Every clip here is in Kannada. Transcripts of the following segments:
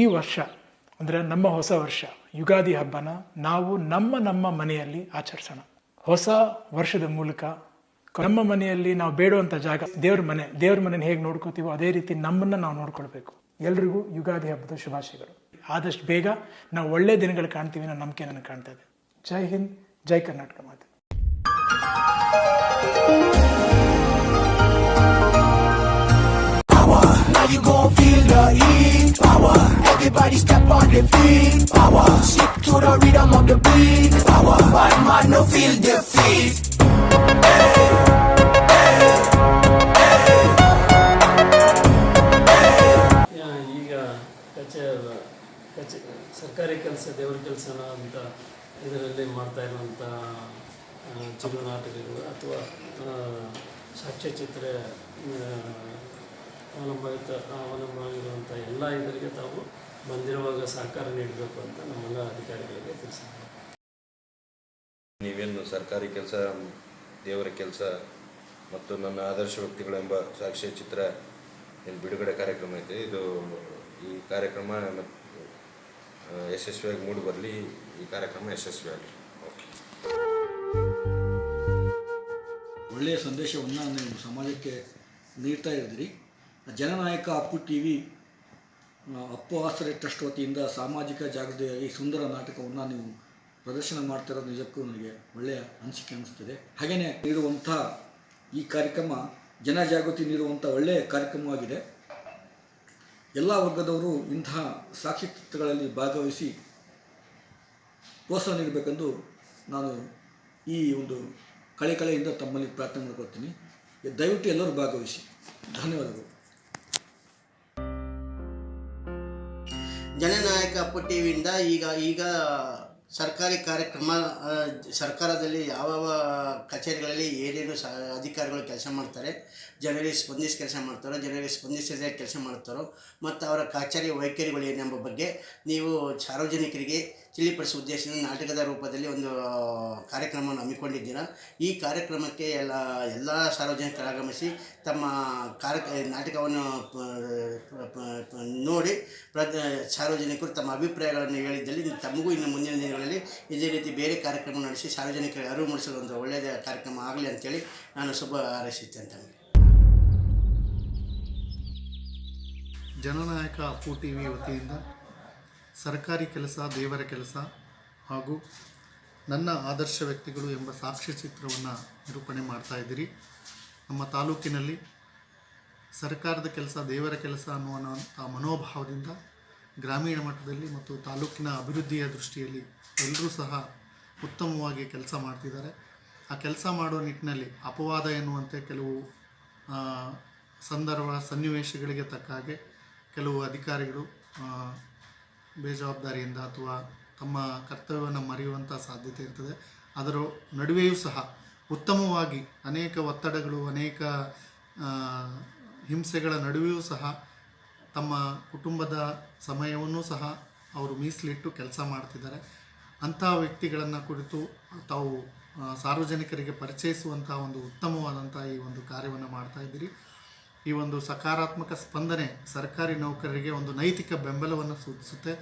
ಈ ವರ್ಷ, ಅಂದರೆ ನಮ್ಮ ಹೊಸ ವರ್ಷ, ಯುಗಾದಿ ಹಬ್ಬನ ನಾವು ನಮ್ಮ ನಮ್ಮ ಮನೆಯಲ್ಲಿ ಆಚರಿಸೋಣ. ಹೊಸ ವರ್ಷದ ಮೂಲಕ ನಮ್ಮ ಮನೆಯಲ್ಲಿ ನಾವು ಬೇಡುವಂಥ ಜಾಗ, ದೇವ್ರ ಮನೆ, ದೇವ್ರ ಮನೆನ ಹೇಗೆ ನೋಡ್ಕೋತೀವೋ ಅದೇ ರೀತಿ ನಮ್ಮನ್ನ ನಾವು ನೋಡ್ಕೊಳ್ಬೇಕು. ಎಲ್ರಿಗೂ ಯುಗಾದಿ ಹಬ್ಬದ ಶುಭಾಶಯಗಳು. ಆದಷ್ಟು ಬೇಗ ನಾವು ಒಳ್ಳೆ ದಿನಗಳು ಕಾಣ್ತೀವಿ ಅನ್ನೋ ನಂಬಿಕೆ ನನಗೆ ಕಾಣ್ತಾ ಇದೆ. ಜೈ ಹಿಂದ್, ಜೈ ಕರ್ನಾಟಕ ಮಾತೆ. Now you gon' feel the heat. Power. The beat, Power. Stick to the rhythm of the beat. Power. Bad man no feel defeat. ಯಾ- ಈಗ ಸರ್ಕಾರಿ ಕೆಲಸ ದೇವ್ರ ಕೆಲಸನ ಅಂತ ಇದರಲ್ಲಿ ಮಾಡ್ತಾ ಇರುವಂಥ ಚಿರು ನಾಟಕಗಳು ಅಥವಾ ಸಾಕ್ಷ್ಯಚಿತ್ರ ಅವಲಂಬಿತ ಅವಲಂಬವಾಗಿರುವಂಥ ಎಲ್ಲ ಇದರಿಗೆ ತಾವು ಬಂದಿರುವಾಗ ಸಹಕಾರ ನೀಡಬೇಕು ಅಂತ ನಮ್ಮೆಲ್ಲ ಅಧಿಕಾರಿಗಳಿಗೆ ತಿಳಿಸಿದ್ದೇವೆ ನೀವೇನು ಸರ್ಕಾರಿ ಕೆಲಸ ದೇವರ ಕೆಲಸ ಮತ್ತು ನನ್ನ ಆದರ್ಶ ವ್ಯಕ್ತಿಗಳೆಂಬ ಸಾಕ್ಷ್ಯ ಚಿತ್ರ ಏನು ಬಿಡುಗಡೆ ಕಾರ್ಯಕ್ರಮ ಐತೆ. ಇದು ಈ ಕಾರ್ಯಕ್ರಮ ಮತ್ತು ಯಶಸ್ವಿಯಾಗಿ ಮೂಡಿ ಬರಲಿ. ಈ ಕಾರ್ಯಕ್ರಮ ಯಶಸ್ವಿ ಆಗಲಿ. ಓಕೆ. ಒಳ್ಳೆಯ ಸಂದೇಶವನ್ನು ನಿಮ್ಮ ಸಮಾಜಕ್ಕೆ ನೀಡ್ತಾ ಇದ್ದೀರಿ. ಜನನಾಯಕ Appu T V Appu Asare trust ವತಿಯಿಂದ ಸಾಮಾಜಿಕ ಜಾಗೃತಿಯಾಗಿ ಸುಂದರ ನಾಟಕವನ್ನು ನೀವು ಪ್ರದರ್ಶನ ಮಾಡ್ತಿರೋದು ನಿಜಕ್ಕೂ ನನಗೆ ಒಳ್ಳೆಯ ಅನಿಸಿಕೆ ಅನಿಸ್ತಿದೆ. ಹಾಗೆಯೇ ನೀಡುವಂಥ ಈ ಕಾರ್ಯಕ್ರಮ ಜನಜಾಗೃತಿ ನೀಡುವಂಥ ಒಳ್ಳೆಯ ಕಾರ್ಯಕ್ರಮವಾಗಿದೆ. ಎಲ್ಲ ವರ್ಗದವರು ಇಂತಹ ಸಾಕ್ಷಿತ್ವಗಳಲ್ಲಿ ಭಾಗವಹಿಸಿ ಪ್ರೋತ್ಸಾಹ ನೀಡಬೇಕೆಂದು ನಾನು ಈ ಒಂದು ಕಳೆ ಕಳೆಯಿಂದ ತಮ್ಮಲ್ಲಿ ಪ್ರಾರ್ಥನೆ ಮಾಡ್ಕೊಳ್ತೀನಿ. ದಯವಿಟ್ಟು ಎಲ್ಲರೂ ಭಾಗವಹಿಸಿ. ಧನ್ಯವಾದಗಳು. ಜನನಾಯಕ ಪಟ್ಟಿಯಿಂದ ಈಗ ಈಗ ಸರ್ಕಾರಿ ಕಾರ್ಯಕ್ರಮ ಸರ್ಕಾರದಲ್ಲಿ ಯಾವ ಕಚೇರಿಗಳಲ್ಲಿ ಏನೇನು ಸ, ಅಧಿಕಾರಿಗಳು ಕೆಲಸ ಮಾಡ್ತಾರೆ, ಜನರಿಗೆ ಸ್ಪಂದಿಸಿ ಕೆಲಸ ಮಾಡ್ತಾರೋ, ಜನರಿಗೆ ಸ್ಪಂದಿಸದೆ ಕೆಲಸ ಮಾಡ್ತಾರೋ, ಮತ್ತು ಅವರ ಕಚೇರಿ ವೈಖರಿಗಳು ಏನೆಂಬ ಬಗ್ಗೆ ನೀವು ಸಾರ್ವಜನಿಕರಿಗೆ ತಿಳಿಪಡಿಸುವ ಉದ್ದೇಶದಿಂದ ನಾಟಕದ ರೂಪದಲ್ಲಿ ಒಂದು ಕಾರ್ಯಕ್ರಮವನ್ನು ಹಮ್ಮಿಕೊಂಡಿದ್ದೀರಾ. ಈ ಕಾರ್ಯಕ್ರಮಕ್ಕೆ ಎಲ್ಲ ಎಲ್ಲ ಸಾರ್ವಜನಿಕರು ಆಗಮಿಸಿ ತಮ್ಮ ಕಾರ್ಯ, ನಾಟಕವನ್ನು ನೋಡಿ ಪ್ರ ಸಾರ್ವಜನಿಕರು ತಮ್ಮ ಅಭಿಪ್ರಾಯಗಳನ್ನು ಹೇಳಿದ್ದಲ್ಲಿ ತಮಗೂ ಇನ್ನು ಮುಂದಿನ ದಿನಗಳಲ್ಲಿ ಇದೇ ರೀತಿ ಬೇರೆ ಕಾರ್ಯಕ್ರಮ ನಡೆಸಿ ಸಾರ್ವಜನಿಕರಿಗೆ ಅರಿವು ಮೂಡಿಸಲು ಒಂದು ಒಳ್ಳೆಯದ ಕಾರ್ಯಕ್ರಮ ಆಗಲಿ ಅಂತೇಳಿ ನಾನು ಶುಭ ಹಾರೈಸುತ್ತೇನೆ ತಮಗೆ ಜನನಾಯಕ ಅಪ್ಪು ಟಿ ವಿ ವತಿಯಿಂದ ಸರ್ಕಾರಿ ಕೆಲಸ, ದೇವರ ಕೆಲಸ ಹಾಗೂ ನನ್ನ ಆದರ್ಶ ವ್ಯಕ್ತಿಗಳು ಎಂಬ ಸಾಕ್ಷ್ಯಚಿತ್ರವನ್ನು ನಿರೂಪಣೆ ಮಾಡ್ತಾ ಇದ್ದೀರಿ. ನಮ್ಮ ತಾಲೂಕಿನಲ್ಲಿ ಸರ್ಕಾರದ ಕೆಲಸ, ದೇವರ ಕೆಲಸ ಅನ್ನುವಂಥ ಮನೋಭಾವದಿಂದ ಗ್ರಾಮೀಣ ಮಟ್ಟದಲ್ಲಿ ಮತ್ತು ತಾಲೂಕಿನ ಅಭಿವೃದ್ಧಿಯ ದೃಷ್ಟಿಯಲ್ಲಿ ಎಲ್ಲರೂ ಸಹ ಉತ್ತಮವಾಗಿ ಕೆಲಸ ಮಾಡ್ತಿದ್ದಾರೆ. ಆ ಕೆಲಸ ಮಾಡೋ ನಿಟ್ಟಿನಲ್ಲಿ ಅಪವಾದ ಎನ್ನುವಂತೆ ಕೆಲವು ಸಂದರ್ಭ ಸನ್ನಿವೇಶಗಳಿಗೆ ತಕ್ಕ ಹಾಗೆ ಕೆಲವು ಅಧಿಕಾರಿಗಳು ಬೇಜವಾಬ್ದಾರಿಯಿಂದ ಅಥವಾ ತಮ್ಮ ಕರ್ತವ್ಯವನ್ನು ಮರೆಯುವಂಥ ಸಾಧ್ಯತೆ ಇರ್ತದೆ. ಅದರ ನಡುವೆಯೂ ಸಹ ಉತ್ತಮವಾಗಿ ಅನೇಕ ಒತ್ತಡಗಳು, ಅನೇಕ ಹಿಂಸೆಗಳ ನಡುವೆಯೂ ಸಹ ತಮ್ಮ ಕುಟುಂಬದ ಸಮಯವನ್ನು ಸಹ ಅವರು ಮೀಸಲಿಟ್ಟು ಕೆಲಸ ಮಾಡ್ತಿದ್ದಾರೆ. ಅಂಥ ವ್ಯಕ್ತಿಗಳನ್ನು ಕುರಿತು ತಾವು ಸಾರ್ವಜನಿಕರಿಗೆ ಪರಿಚಯಿಸುವಂಥ ಒಂದು ಉತ್ತಮವಾದಂಥ ಈ ಒಂದು ಕಾರ್ಯವನ್ನು ಮಾಡ್ತಾ ಇದ್ದೀರಿ. ಈ ಒಂದು ಸಕಾರಾತ್ಮಕ ಸ್ಪಂದನೆ ಸರ್ಕಾರಿ ನೌಕರರಿಗೆ ಒಂದು ನೈತಿಕ ಬೆಂಬಲವನ್ನು ಸೂಚಿಸುತ್ತೆ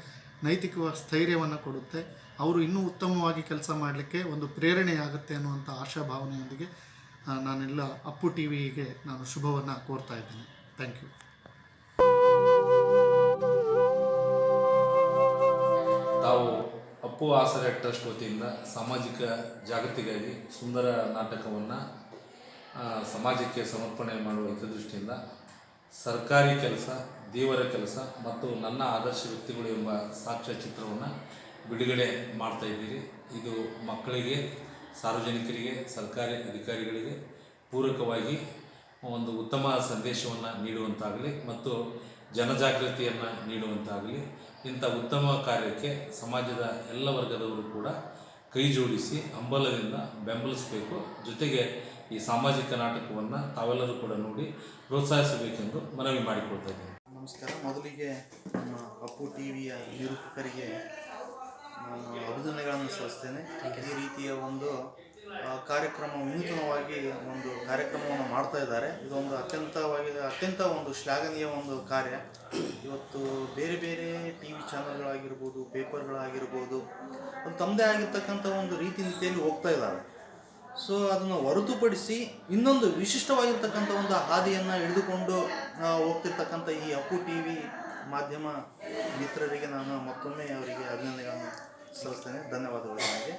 ನೈತಿಕ ಸ್ಥೈರ್ಯವನ್ನು ಕೊಡುತ್ತೆ. ಅವರು ಇನ್ನೂ ಉತ್ತಮವಾಗಿ ಕೆಲಸ ಮಾಡಲಿಕ್ಕೆ ಒಂದು ಪ್ರೇರಣೆಯಾಗುತ್ತೆ ಅನ್ನುವಂಥ ಆಶಾಭಾವನೆಯೊಂದಿಗೆ ನಾನೆಲ್ಲ ಅಪ್ಪು ಟಿ ವಿಗೆ ನಾನು ಶುಭವನ್ನು ಕೋರ್ತಾ ಇದ್ದೀನಿ. Thank you. ತಾವು ಅಪ್ಪು ಆಸರೆ ಟ್ರಸ್ಟ್ ವತಿಯಿಂದ ಸಾಮಾಜಿಕ ಜಾಗೃತಿಗಾಗಿ ಸುಂದರ ನಾಟಕವನ್ನು ಸಮಾಜಕ್ಕೆ ಸಮರ್ಪಣೆ ಮಾಡುವ ಹಿತದೃಷ್ಟಿಯಿಂದ ಸರ್ಕಾರಿ ಕೆಲಸ, ದೇವರ ಕೆಲಸ ಮತ್ತು ನನ್ನ ಆದರ್ಶ ವ್ಯಕ್ತಿಗಳು ಎಂಬ ಸಾಕ್ಷ್ಯ ಚಿತ್ರವನ್ನು ಬಿಡುಗಡೆ ಮಾಡ್ತಾ ಇದ್ದೀರಿ. ಇದು ಮಕ್ಕಳಿಗೆ, ಸಾರ್ವಜನಿಕರಿಗೆ, ಸರ್ಕಾರಿ ಅಧಿಕಾರಿಗಳಿಗೆ ಪೂರಕವಾಗಿ ಒಂದು ಉತ್ತಮ ಸಂದೇಶವನ್ನು ನೀಡುವಂತಾಗಲಿ ಮತ್ತು ಜನಜಾಗೃತಿಯನ್ನು ನೀಡುವಂತಾಗಲಿ. ಇಂಥ ಉತ್ತಮ ಕಾರ್ಯಕ್ಕೆ ಸಮಾಜದ ಎಲ್ಲ ವರ್ಗದವರು ಕೂಡ ಕೈ ಜೋಡಿಸಿ, ಹಂಬಲದಿಂದ ಬೆಂಬಲಿಸಬೇಕು. ಜೊತೆಗೆ ಈ ಸಾಮಾಜಿಕ ನಾಟಕವನ್ನು ತಾವೆಲ್ಲರೂ ಕೂಡ ನೋಡಿ ಪ್ರೋತ್ಸಾಹಿಸಬೇಕೆಂದು ಮನವಿ ಮಾಡಿಕೊಳ್ತಾ ಇದ್ದೀನಿ. ನಮಸ್ಕಾರ. ಮೊದಲಿಗೆ ನಮ್ಮ ಅಪ್ಪು ಟಿ ವಿಯ ನಿರೂಪಕರಿಗೆ ನಾನು ಅಭಿನಂದನೆಗಳನ್ನು ಸಲ್ಲಿಸ್ತೇನೆ. ಈ ರೀತಿಯ ಒಂದು ಕಾರ್ಯಕ್ರಮ ವಿನೂತನವಾಗಿ ಒಂದು ಕಾರ್ಯಕ್ರಮವನ್ನು ಮಾಡ್ತಾ ಇದ್ದಾರೆ. ಇದೊಂದು ಅತ್ಯಂತವಾಗಿ ಅತ್ಯಂತ ಒಂದು ಶ್ಲಾಘನೀಯ ಒಂದು ಕಾರ್ಯ. ಇವತ್ತು ಬೇರೆ ಬೇರೆ ಟಿ ವಿ ಚಾನಲ್ಗಳಾಗಿರ್ಬೋದು ಪೇಪರ್ಗಳಾಗಿರ್ಬೋದು ಅದು ತಮ್ಮದೇ ಆಗಿರ್ತಕ್ಕಂಥ ಒಂದು ರೀತಿ ನೀತಿಯಲ್ಲಿ ಹೋಗ್ತಾ ಇದ್ದಾರೆ. ಸೊ ಅದನ್ನು ಹೊರತುಪಡಿಸಿ ಇನ್ನೊಂದು ವಿಶಿಷ್ಟವಾಗಿರ್ತಕ್ಕಂಥ ಒಂದು ಹಾದಿಯನ್ನು ಹಿಡಿದುಕೊಂಡು ಹೋಗ್ತಿರ್ತಕ್ಕಂಥ ಈ ಅಪ್ಪು ಟಿ ವಿ ಮಾಧ್ಯಮ ಮಿತ್ರರಿಗೆ ನಾನು ಮತ್ತೊಮ್ಮೆ ಅವರಿಗೆ ಅಭಿನಂದನೆಗಳನ್ನು ಸಲ್ಲಿಸ್ತೇನೆ. ಧನ್ಯವಾದಗಳು ನನಗೆ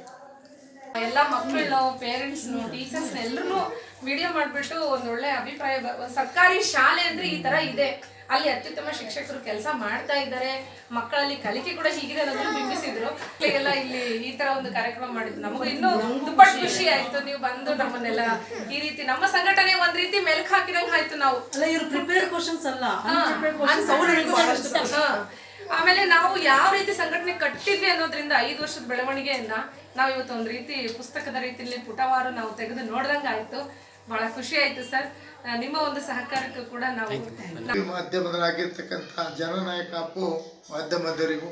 ಎಲ್ಲ ಮಕ್ಕಳು ಪೇರೆಂಟ್ಸ್ ಟೀಚರ್ಸ್ ಎಲ್ಲರೂ ವಿಡಿಯೋ ಮಾಡಿಬಿಟ್ಟು ಒಂದು ಒಳ್ಳೆ ಅಭಿಪ್ರಾಯ, ಸರ್ಕಾರಿ ಶಾಲೆ ಅಂದರೆ ಈ ಥರ ಇದೆ. ಅಲ್ಲಿ ಅತ್ಯುತ್ತಮ ಶಿಕ್ಷಕರು ಕೆಲಸ ಮಾಡ್ತಾ ಇದ್ದಾರೆ. ಮಕ್ಕಳಲ್ಲಿ ಕಲಿಕೆ ಕೂಡ ಹೀಗಿದೆ ಅನ್ನೋದನ್ನು ಬಿಂಬಿಸಿದ್ರು. ಮಕ್ಕಳಿಗೆಲ್ಲ ಇಲ್ಲಿ ಈ ತರ ಒಂದು ಕಾರ್ಯಕ್ರಮ ಮಾಡಿದ್ರು. ನಮಗೂ ಇನ್ನೂ ತುಂಬಾ ಖುಷಿ ಆಯ್ತು. ನೀವು ಬಂದು ನಮ್ಮನ್ನೆಲ್ಲ ಈ ರೀತಿ ನಮ್ಮ ಸಂಘಟನೆ ಒಂದ್ ರೀತಿ ಮೆಲ್ಕ್ ಹಾಕಿದಂಗ ಆಯ್ತು ನಾವು. ಅಲ್ಲ ಇವ್ರು ಪ್ರಿಪೇರ್ಡ್ ಕ್ವಶನ್ಸ್ ಅಲ್ಲ. ಆಮೇಲೆ ನಾವು ಯಾವ ರೀತಿ ಸಂಘಟನೆ ಕಟ್ಟಿದ್ವಿ ಅನ್ನೋದ್ರಿಂದ ಐದು ವರ್ಷದ ಬೆಳವಣಿಗೆಯನ್ನ ನಾವು ಇವತ್ತು ಒಂದು ರೀತಿ ಪುಸ್ತಕದ ರೀತಿಯಲ್ಲಿ ಪುಟವಾರು ನಾವು ತೆಗೆದು ನೋಡ್ದಂಗ ಆಯ್ತು. ಬಹಳ ಖುಷಿ ಆಯ್ತು ಸರ್. ನಿಮ್ಮ ಒಂದು ಸಹಕಾರಕ್ಕೂ ಕೂಡ ನಾವು ಮಾಧ್ಯಮದರಾಗಿರ್ತಕ್ಕಂಥ ಜನನಾಯಕ ಅಪ್ಪು ಮಾಧ್ಯಮದವರಿಗೂ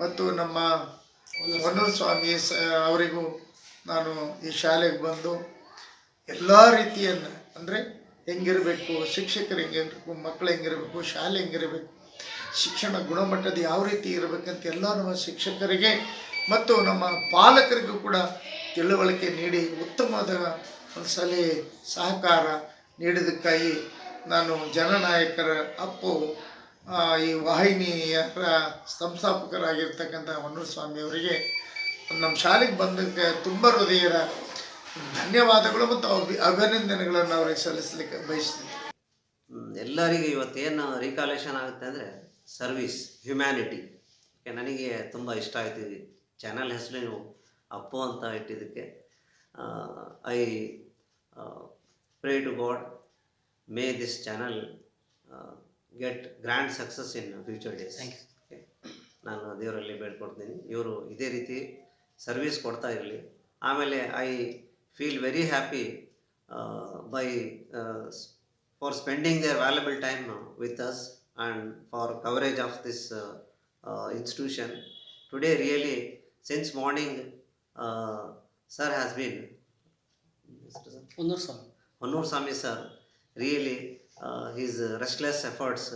ಮತ್ತು ನಮ್ಮ ಹೊನ್ನೂರು ಸ್ವಾಮಿ ಸ ಅವರಿಗೂ ನಾನು ಈ ಶಾಲೆಗೆ ಬಂದು ಎಲ್ಲ ರೀತಿಯನ್ನು ಅಂದರೆ ಹೆಂಗಿರಬೇಕು ಶಿಕ್ಷಕರು ಹೆಂಗಿರಬೇಕು ಮಕ್ಕಳು ಹೆಂಗಿರಬೇಕು ಶಾಲೆ ಹೆಂಗಿರಬೇಕು ಶಿಕ್ಷಣ ಗುಣಮಟ್ಟದ ಯಾವ ರೀತಿ ಇರಬೇಕಂತ ಎಲ್ಲ ನಮ್ಮ ಶಿಕ್ಷಕರಿಗೆ ಮತ್ತು ನಮ್ಮ ಪಾಲಕರಿಗೂ ಕೂಡ ತಿಳುವಳಿಕೆ ನೀಡಿ ಉತ್ತಮವಾದ ಸಲಹೆ ಸಹಕಾರ ನೀಡಿದ್ದಕ್ಕಾಗಿ ನಾನು ಜನನಾಯಕರ ಅಪ್ಪು ಈ ವಾಹಿನಿಯ ಸಂಸ್ಥಾಪಕರಾಗಿರ್ತಕ್ಕಂಥ ಹೊನ್ನೂರು ಸ್ವಾಮಿಯವರಿಗೆ ನಮ್ಮ ಶಾಲೆಗೆ ಬಂದಕ್ಕೆ ತುಂಬ ಹೃದಯದ ಧನ್ಯವಾದಗಳು ಮತ್ತು ಅಭಿ, ಅಭಿನಂದನೆಗಳನ್ನು ಅವರಿಗೆ ಸಲ್ಲಿಸಲಿಕ್ಕೆ ಬಯಸ್ತೀನಿ. ಎಲ್ಲರಿಗೂ ಇವತ್ತೇನು ರೀಕಾಲೇಷನ್ ಆಗುತ್ತೆ ಅಂದರೆ ಸರ್ವಿಸ್ ಹ್ಯುಮ್ಯಾನಿಟಿ ನನಗೆ ತುಂಬ ಇಷ್ಟ ಆಯ್ತು. ಚಾನಲ್ ಹೆಸರು ನೀವು ಅಪ್ಪು ಅಂತ ಇಟ್ಟಿದ್ದಕ್ಕೆ. uh, I uh, pray to God, may this channel uh, get grand success in future days. Thank you. ನಾನು ದೇವರಲ್ಲಿ ಬೇಡ್ಕೊಡ್ತೀನಿ ಇವರು ಇದೇ ರೀತಿ ಸರ್ವಿಸ್ ಕೊಡ್ತಾ ಇರಲಿ ಆಮೇಲೆ I feel very happy by for spending the valuable time with us and for coverage of this institution today really since morning sir has been, Onurswamy, Onurswamy sir, really uh, his uh, restless efforts,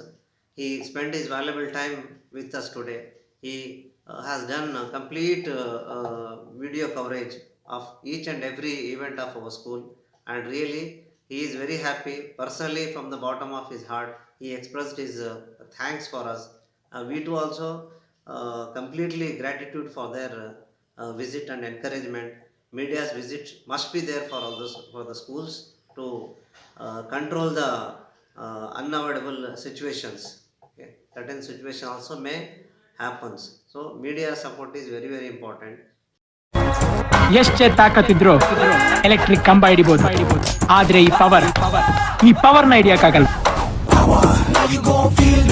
he spent his valuable time with us today. He uh, has done a complete uh, uh, video coverage of each and every event of our school. And really he is very happy personally from the bottom of his heart. He expressed his uh, thanks for us. Uh, we too also uh, completely gratitude for their visit and encouragement. Media's visit must be there for all those for the schools to uh, control the uh, unavoidable situations. Okay. Certain situation also may happens. So media support is very very important. ಎಷ್ಟೇ ತಾಕತ್ತಿದ್ರು ಎಲೆಕ್ಟ್ರಿಕ್ ಕಂಬ ಹಿಡಿಬಹುದು ಆದ್ರೆ ಈ ಪವರ್ ಈ ಹಿಡಿಯಕ್ಕಾಗಲ್ಲ gon' feel.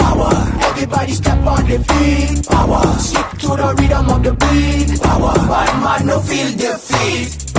Power. Everybody step on the feet. Power. Stick to the rhythm of the beat. no feel defeat.